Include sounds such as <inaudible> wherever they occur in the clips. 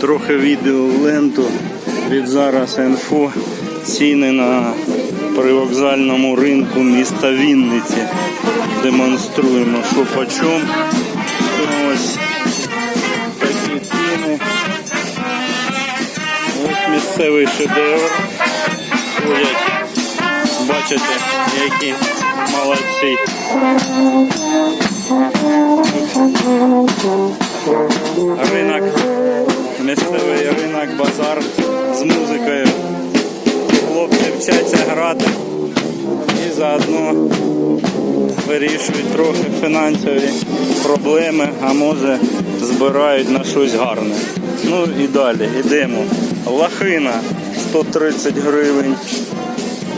трохи відео в ленту від зараз інфо. Ціни на привокзальному ринку міста Вінниці. Демонструємо, що по чому. Ось такі ціни. Ось місцевий шедевр. Ходять. Бачите, які молодці. Ринок, місцевий ринок, базар з музикою. Хлопці вчаться грати і заодно вирішують трохи фінансові проблеми, а може збирають на щось гарне. Ну і далі йдемо. Лахина 130 гривень.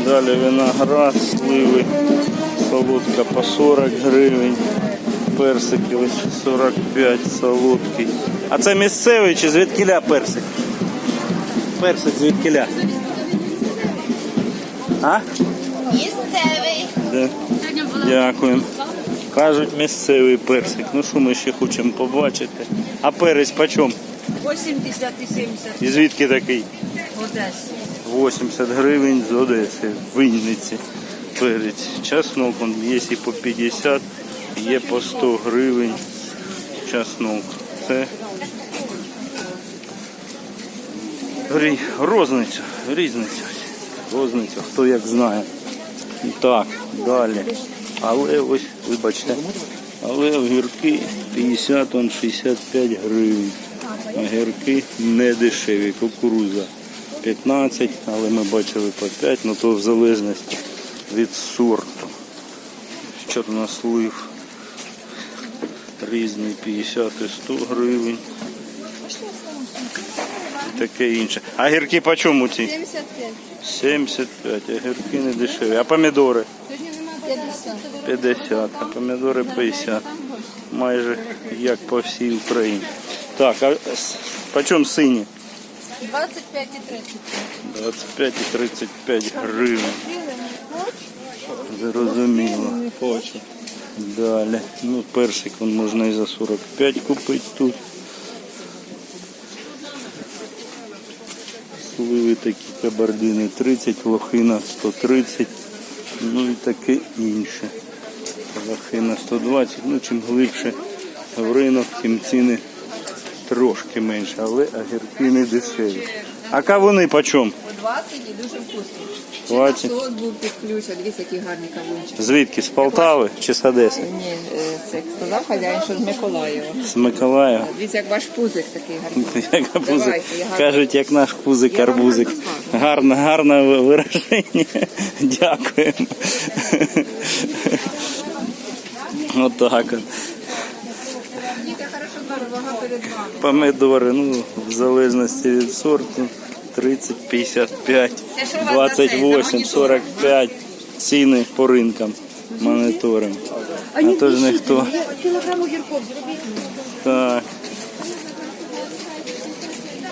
Далі виноград, сливи, солодка по 40 гривень. Персики ось 45 солодкий. А це місцевий чи звідкіля персик? Персик звідкіля? А? Місцевий. Да. Дякую. Кажуть, місцевий персик. Ну що ми ще хочемо побачити. А перець почем? 80 і 70 І звідки такий? в Одесі. 80 гривень з Одеси, в Вінниці. Перець. Чеснок он є і по 50, є по 100 гривень. Чеснок. Це розниця, різниця. Розниця, хто як знає. Так, далі. Але ось, вибачте, але огірки 50, он 65 гривень. Огірки не дешеві, кукуруза 15, але ми бачили по 5, ну то в залежності від сорту. Чорнослив різний 50 і 100 гривень. І таке інше. А гірки по чому ці? 75. 75, огірки не дешеві. А помідори? 50. 50, а помідори 50. Майже як по всій Україні. Так, а по чому сині? 25 і 30. 25 і 35 гривень. Зрозуміло. Хочу. Далі. Ну, персик вон можна і за 45 купити тут. Сливи такі кабардини 30, лохина 130, ну і таке інше. Лохина 120, ну чим глибше в ринок, тим ціни трошки менше, але огірки не дешеві. А кавуни по чому? По 20 і дуже вкусний. 20. Сот був під ключ, а дивіться, який гарний кавунчик. Звідки? З Полтави чи з Одеси? Ні, е, це сказав хазяїн, що з Миколаєва. З Миколаєва. Дивіться, як ваш пузик такий гарний. <laughs> Як пузик. Давайте, я гарно- Кажуть, як наш пузик Я вам арбузик. гарно скажу. Гарне, гарне вираження. <laughs> Дякуємо. <laughs> Отак от. Діти, хорошо знали, вага перед вами. Помидори, ну, в залежності від сорту. 30, 55, Це що у вас за цей, за 28, 45 ціни по ринкам моніторимо. А то ж ніхто. Кілограм огірков зробіть. Так.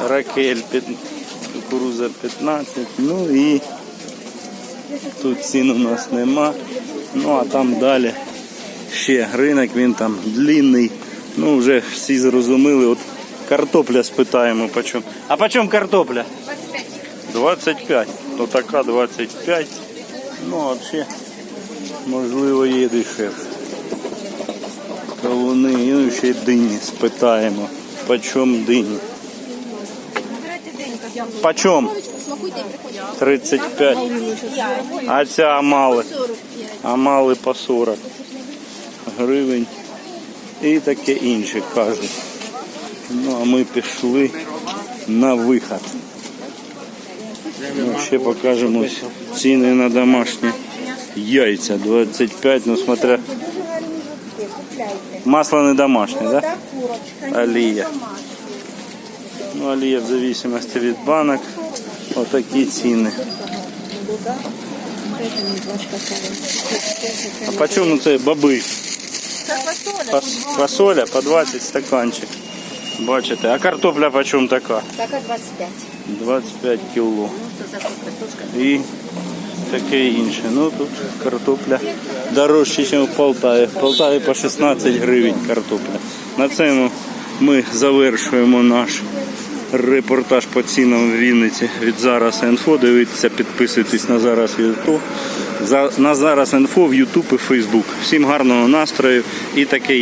Ракель, кукуруза 15. Ну і тут цін у нас нема. Ну а там далі ще ринок, він там длинний. Ну вже всі зрозуміли. От картопля спитаємо по чому. А по чому картопля? 25. 25. То така 25. Ну, а взагалі, можливо, є дешевше. Кавуни, ну ще й дині спитаємо. По чому дині? По чому? 35. А ця амали? Амали по 40 гривень. І таке інше кажуть. Ну, а ми пішли на вихід. Ну, ще покажемо ось ціни на домашні яйця 25, ну смотря. Масло не домашнє, да? Алія. Ну, алія в зависимости від банок. Отакі ціни. А по чому це баби? Це фасоля. Фас- Фасоля по 20 стаканчик. Бачите, а картопля по чому така? Така 25. 25 кіло. Ну, і таке інше. Ну тут картопля дорожче, ніж в Полтаві. В Полтаві по 16 гривень картопля. На цьому ми завершуємо наш репортаж по цінам в Вінниці від зараз інфо. Дивіться, підписуйтесь на зараз інфо. На зараз інфо в Ютуб і Фейсбук. Всім гарного настрою і таке.